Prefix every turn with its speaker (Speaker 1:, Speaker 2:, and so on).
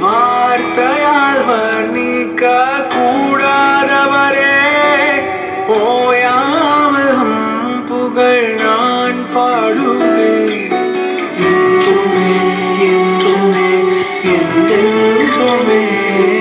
Speaker 1: வார்த்தையால் வர்ணிக்க கூடாதவரே ஓயாமல் புகழ் நான் பாடுவேன். என்றுமே என்றுமே என்றென்றுமே.